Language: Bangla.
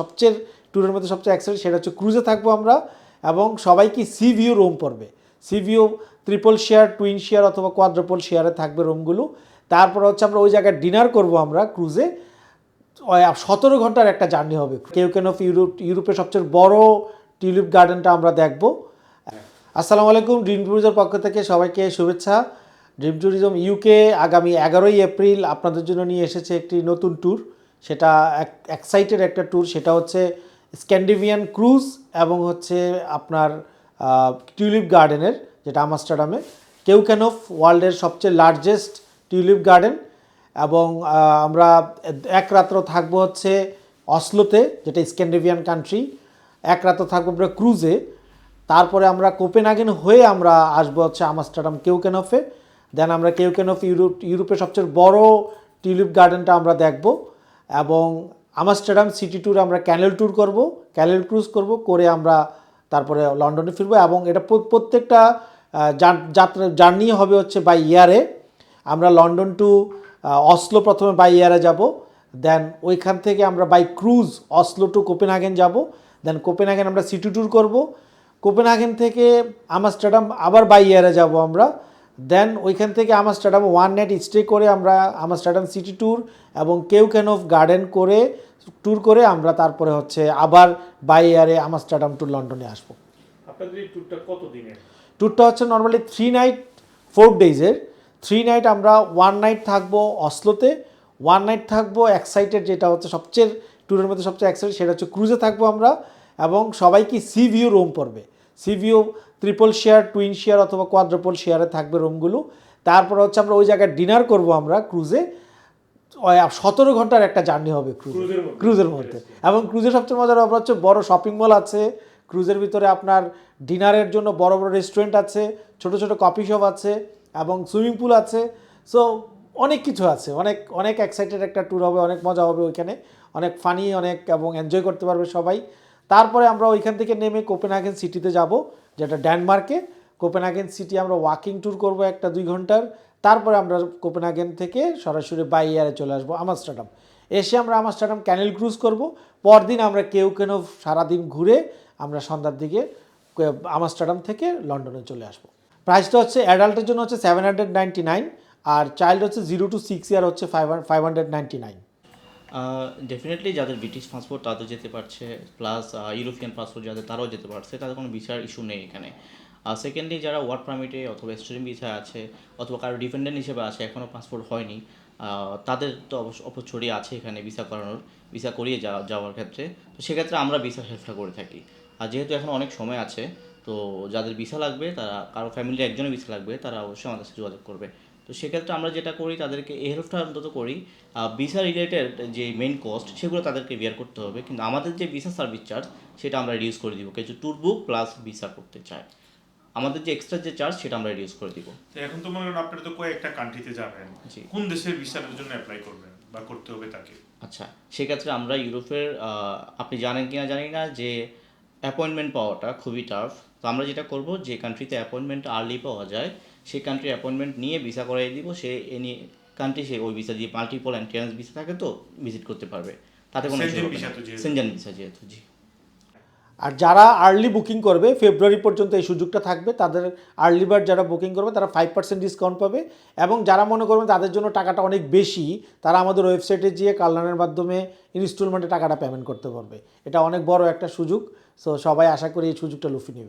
সবচেয়ে ট্যুরের মধ্যে সবচেয়ে এক্সাইটেড সেটা হচ্ছে ক্রুজে থাকব আমরা এবং সবাইকে সি ভিউ রুম পড়বে। Sea view triple share twin share অথবা কোয়াড্রপল শেয়ারে থাকবে রুমগুলো তারপর হচ্ছে আমরা ওই জায়গায় ডিনার করব আমরা ক্রুজে সতেরো ঘণ্টার একটা জার্নি হবে। কেউ কেন ইউরোপ, ইউরোপের সবচেয়ে বড় টিউলিপ গার্ডেনটা আমরা দেখব। আসসালামু আলাইকুম ড্রিম ট্যুরিজমের পক্ষ থেকে সবাইকে শুভেচ্ছা। ড্রিম ট্যুরিজম ইউকে আগামী এগারোই এপ্রিল আপনাদের জন্য নিয়ে এসেছে একটি নতুন ট্যুর সেটা এক এক্সাইটেড একটা ট্যুর সেটা হচ্ছে স্ক্যান্ডিভিয়ান ক্রুজ এবং হচ্ছে আপনার টিউলিপ গার্ডেনের যেটা আমস্টারডামে কেউক্যানফ ওয়ার্ল্ডের সবচেয়ে লার্জেস্ট টিউলিপ গার্ডেন এবং আমরা এক রাত্র থাকব হচ্ছে অসলোতে যেটা স্ক্যান্ডিভিয়ান কান্ট্রি এক রাত্র থাকব আমরা ক্রুজে তারপরে আমরা কোপেনহাগেন হয়ে আমরা আসব হচ্ছে আমস্টারডাম কেউকেনফে দেন আমরা কেউকেনফ ইউরোপ, ইউরোপের সবচেয়ে বড় টিউলিপ গার্ডেনটা আমরা দেখব। এবং আমস্টারডাম সিটি ট্যুর আমরা ক্যানেল ট্যুর করব, ক্যানেল ক্রুজ করব, করে আমরা তারপরে লন্ডনে ফিরবো এবং এটা প্রত্যেকটা যাত্রা, জার্নি হবে হচ্ছে বাই ইয়ারে আমরা লন্ডন টু অসলো প্রথমে বাই এয়ারে যাব দেন ওইখান থেকে আমরা by cruise Oslo to Copenhagen যাব দেন কোপেনহাগেন আমরা সিটি ট্যুর করব। কোপেনহাগেন থেকে আমস্টারডাম আবার বাই এয়ারে যাব আমরা। দেন ওইখান থেকে আমার আমস্টারডাম ওয়ান নাইট স্টে করে আমরা আমার আমস্টারডাম সিটি ট্যুর এবং কেউ ক্যান অফ গার্ডেন করে ট্যুর করে আমরা তারপরে হচ্ছে আবার বাই এয়ারে আমস্টারডাম টু লন্ডনে আসব। ট্যুরটা কত দিনের ট্যুরটা হচ্ছে নর্মালি থ্রি নাইট ফোর ডেজের থ্রি নাইট আমরা ওয়ান নাইট থাকব অসলোতে ওয়ান নাইট থাকব এক্সাইটেড যেটা হচ্ছে সবচেয়ে ট্যুরের মধ্যে সবচেয়ে এক্সাইটেড সেটা হচ্ছে ক্রুজে থাকব আমরা এবং সবাইকে সি ভিউ রুম পড়বে। Sea view triple share twin share অথবা কোয়াড্রপল শেয়ারে থাকবে রুমগুলো তারপর হচ্ছে আমরা ওই জায়গায় ডিনার করব আমরা ক্রুজে সতেরো ঘণ্টার একটা জার্নি হবে ক্রুজে ক্রুজের মধ্যে? এবং ক্রুজের সবচেয়ে মজার ব্যাপার হচ্ছে বড় শপিং মল আছে। ক্রুজের ভিতরে আপনার ডিনারের জন্য বড় বড় রেস্টুরেন্ট আছে ছোট ছোট কফি শপ আছে এবং সুইমিং পুল আছে। সো অনেক কিছু আছে। অনেক অনেক এক্সাইটেড একটা ট্যুর হবে অনেক মজা হবে ওইখানে। অনেক ফানি অনেক এবং এনজয় করতে পারবে সবাই। তারপরে আমরা ওইখান থেকে নেমে কোপেনহাগেন সিটিতে যাব, যেটা ডেনমার্কে। কোপেনহাগেন সিটি আমরা ওয়াকিং ট্যুর করব একটা দুই ঘণ্টার। তারপরে আমরা কোপেনহাগেন থেকে সরাসরি বাই এয়ারে চলে আসব আমস্টারডাম। এসে আমরা আমস্টারডাম ক্যানেল ক্রুজ করব। পরদিন আমরা কেউ কেন সারাদিন ঘুরে আমরা সন্ধ্যার দিকে আমস্টারডাম থেকে লন্ডনে চলে আসব। প্রাইসটা হচ্ছে অ্যাডাল্টের জন্য হচ্ছে সেভেন হান্ড্রেড নাইনটি নাইন আর চাইল্ড হচ্ছে জিরো টু সিক্স ইয়ার হচ্ছে five five hundred ninety nine. Definitely যাদের ব্রিটিশ পাসপোর্ট তাদের যেতে পারছে প্লাস ইউরোপিয়ান পাসপোর্ট যাদের তারাও যেতে পারছে, তাদের কোনো ভিসার ইস্যু নেই এখানে। আর সেকেন্ডলি যারা ওয়ার্ক পারমিটে অথবা স্টুডেন্ট ভিসা আছে, অথবা কারও ডিপেন্ডেন্ট হিসেবে আছে এখনও পাসপোর্ট হয়নি তাদের তো অবশ্য আছে এখানে ভিসা করানোর ভিসা করিয়ে যাওয়া যাওয়ার ক্ষেত্রে। তো সেক্ষেত্রে আমরা ভিসা হেল্পটা করে থাকি। আর যেহেতু এখন অনেক সময় আছে, তো যাদের ভিসা লাগবে, তারা, কারও ফ্যামিলির একজনের ভিসা লাগবে, তারা অবশ্যই আমাদের সাথে যোগাযোগ করবে। তো সেক্ষেত্রে আমরা যেটা করি তাদেরকে এই হেল্পটা অন্তত করি ভিসা রিলেটেড যে মেন কস্ট সেগুলো তাদেরকে বিয়ার করতে হবে। কিন্তু আমাদের যে ভিসা সার্ভিস চার্জ সেটা আমরা রিডিউস করে দিব। কিছু ট্যুর বুক প্লাস ভিসা করতে চাই আমাদের যে এক্সট্রা যে চার্জ সেটা আমরা রিডিউস করে দিব। তো এখন তো মনে করেন আপনারা তো কয়েকটা কান্ট্রিতে যাবেন। কোন দেশের ভিসার জন্য অ্যাপ্লাই করবেন বা করতে হবে তাকে? আচ্ছা সেক্ষেত্রে আমরা ইউরোপের আপনি জানেন কি না জানি না যে অ্যাপয়েন্টমেন্ট পাওয়াটা খুবই টাফ তো আমরা যেটা করব যে কান্ট্রিতে অ্যাপয়েন্টমেন্ট আর্লি পাওয়া যায় সেই কান্ট্রি অ্যাপয়েন্টমেন্ট নিয়ে ভিসা করাই দিব সে এনি কান্ট্রি সে ওই ভিসা দিয়ে মাল্টিপল এন্ট্রান্স ভিসা থাকে তো ভিজিট করতে পারবে। তাতে কোনো। সেনজেন ভিসা যেহেতু। জি। আর যারা আর্লি বুকিং করবে ফেব্রুয়ারি পর্যন্ত এই সুযোগটা থাকবে তাদের আর্লি বার্ড যারা বুকিং করবে তারা ফাইভ পার্সেন্ট ডিসকাউন্ট পাবে এবং যারা মনে করবেন তাদের জন্য টাকাটা অনেক বেশি তারা আমাদের ওয়েবসাইটে গিয়ে কালনানের মাধ্যমে ইনস্টলমেন্টে টাকাটা পেমেন্ট করতে পারবে। এটা অনেক বড় একটা সুযোগ সো সবাই আশা করি এই সুযোগটা লুফি নেবে।